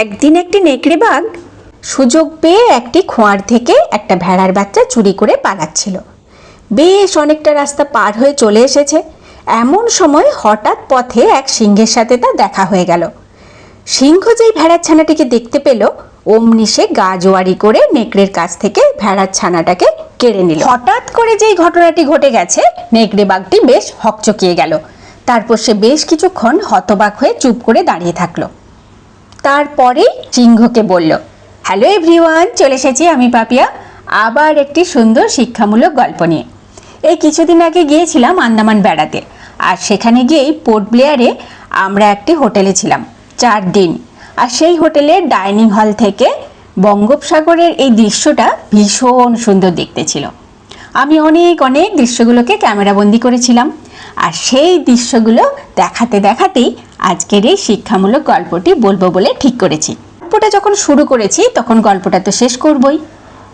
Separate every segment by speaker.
Speaker 1: একদিন একটি নেকড়ে বাঘ সুযোগ পেয়ে একটি খোঁয়ার থেকে একটা ভেড়ার বাচ্চা চুরি করে পালাচ্ছিল। বেশ অনেকটা রাস্তা পার হয়ে চলে এসেছে। এমন সময় হঠাৎ পথে এক সিংহের সাথে তা দেখা হয়ে গেল। সিংহ যেই ভেড়ার ছানাটিকে দেখতে পেল, অমনি সে গা জোয়ারি করে নেকড়ের কাছ থেকে ভেড়ার ছানাটাকে কেড়ে নিল। হঠাৎ করে যেই ঘটনাটি ঘটে গেছে, নেকড়ে বাঘটি বেশ হকচকিয়ে গেল। তারপর সে বেশ কিছুক্ষণ হতবাক হয়ে চুপ করে দাঁড়িয়ে থাকল। তারপরেই সিংহকে বলল, হ্যালো এভরিওয়ান, চলে এসেছি আমি পাপিয়া, আবার একটি সুন্দর শিক্ষামূলক গল্প নিয়ে। এই কিছুদিন আগে গিয়েছিলাম আন্দামান বেড়াতে, আর সেখানে গিয়েই পোর্ট ব্লেয়ারে আমরা একটি হোটেলে ছিলাম, চার দিন। আর সেই হোটেলের ডাইনিং হল থেকে বঙ্গোপসাগরের এই দৃশ্যটা ভীষণ সুন্দর দেখতে ছিল। আমি অনেক অনেক দৃশ্যগুলোকে ক্যামেরাবন্দি করেছিলাম, আর সেই দৃশ্যগুলো দেখাতে, দেখাতেই আজকের এই শিক্ষামূলক গল্পটি বলব বলে ঠিক করেছি। গল্পটা যখন শুরু করেছি, তখন গল্পটা তো শেষ করবই।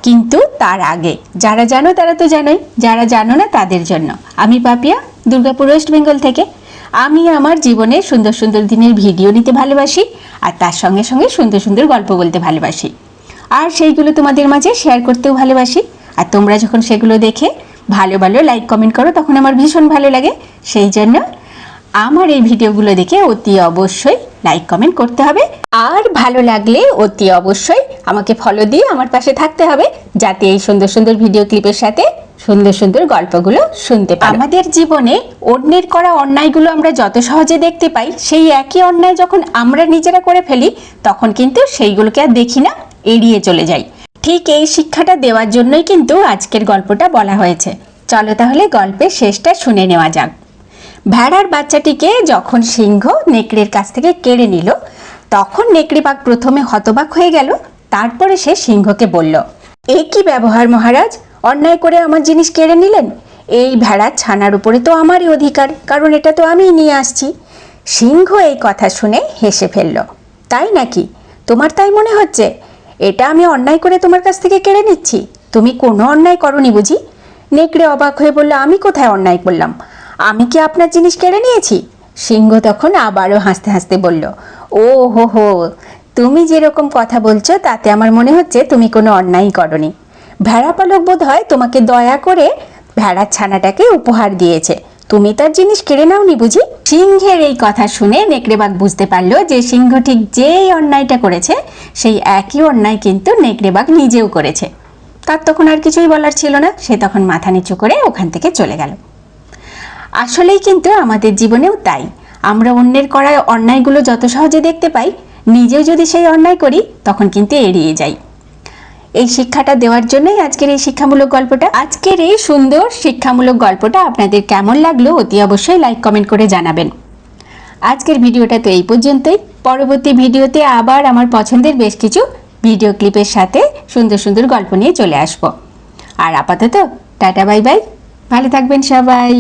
Speaker 1: কিন্তু তার আগে, যারা জানো তারা তো জানোই, যারা জানো না তাদের জন্য। আমি পাপিয়া, দুর্গাপুর ওয়েস্ট বেঙ্গল থেকে। আমি আমার জীবনে সুন্দর সুন্দর দিনের ভিডিও নিতে ভালোবাসি, আর তার সঙ্গে সঙ্গে সুন্দর সুন্দর গল্প বলতে ভালোবাসি। আর সেইগুলো তোমাদের মাঝে শেয়ার করতেও ভালোবাসি। আর তোমরা যখন সেগুলো দেখে ভালো ভালো লাইক কমেন্ট করো, তখন আমার ভীষণ ভালো লাগে। সেই জন্য আমার এই ভিডিওগুলো দেখে অতি অবশ্যই লাইক কমেন্ট করতে হবে। আর ভালো লাগলে অতি অবশ্যই আমাকে ফলো দিয়ে আমার পাশে থাকতে হবে, যাতে এই সুন্দর সুন্দর ভিডিও ক্লিপের সাথে সুন্দর সুন্দর গল্পগুলো শুনতে পাই আমাদের জীবনে অন্যের করা অন্যায়গুলো আমরা যত সহজে দেখতে পাই, সেই একই অন্যায় যখন আমরা নিজেরা করে ফেলি, তখন কিন্তু সেইগুলোকে আর দেখি না, এড়িয়ে চলে যাই। ঠিক এই শিক্ষাটা দেওয়ার জন্যই কিন্তু আজকের গল্পটা বলা হয়েছে। চলো তাহলে গল্পের শেষটা শুনে নেওয়া যাক। ভেড়ার বাচ্চাটিকে যখন সিংহ নেকড়ের কাছ থেকে কেড়ে নিল, তখন নেকড়ে বাঘ প্রথমে হতবাক হয়ে গেল, তারপরে সে সিংহকে বলল, এ কি ব্যবহার মহারাজ? অন্যায় করে আমার জিনিস কেড়ে নিলেন? এই ভেড়ার ছানার উপরে তো আমারই অধিকার, কারণ এটা তো আমিই নিয়ে আসছি। সিংহ এই কথা শুনে হেসে ফেলল, তাই নাকি? তোমার তাই মনে হচ্ছে? এটা আমি অন্যায় করে তোমার কাছ থেকে কেড়ে নিচ্ছি। তুমি কোনো অন্যায় করনি বুঝি? নেকড়ে অবাক হয়ে বলল, আমি কোথায় অন্যায় করলাম? আমি কি আপনার জিনিস কেড়ে নিয়েছি? সিংহ তখন আবারও হাসতে হাসতে বলল ও হো হো তুমি যেরকম কথা বলছো, তাতে আমার মনে হচ্ছে তুমি কোনো অন্যায় করনি। ভেড়া পালক বোধ হয় তোমাকে দয়া করে ভেড়ার ছানাটাকে উপহার দিয়েছে। তুমি তার জিনিস কেড়ে নাওনি বুঝি? সিংহের এই কথা শুনে নেকড়েবাগ বুঝতে পারল যে সিংহ ঠিক যেই অন্যায়টা করেছে, সেই একই অন্যায় কিন্তু নেকড়েবাগ নিজেও করেছে। তার তখন আর কিছুই বলার ছিল না। সে তখন মাথা নিচু করে ওখান থেকে চলে গেল। আসলেই কিন্তু আমাদের জীবনেও তাই। আমরা অন্যের করা অন্যায়গুলো যত সহজে দেখতে পাই, নিজেও যদি সেই অন্যায় করি, তখন কিন্তু এড়িয়ে যাই। এই শিক্ষাটা দেওয়ার জন্যই আজকের এই শিক্ষামূলক গল্পটা। আজকের এই সুন্দর শিক্ষামূলক গল্পটা আপনাদের কেমন লাগল অতি অবশ্যই লাইক, কমেন্ট করে জানাবেন। আজকের ভিডিওটা তো এই পর্যন্তই। পরবর্তী ভিডিওতে আবার আমার পছন্দের বেশ কিছু ভিডিও ক্লিপের সাথে সুন্দর সুন্দর গল্প নিয়ে চলে আসব। আর আপাতত টাটা, বাই বাই। ভালো থাকবেন সবাই।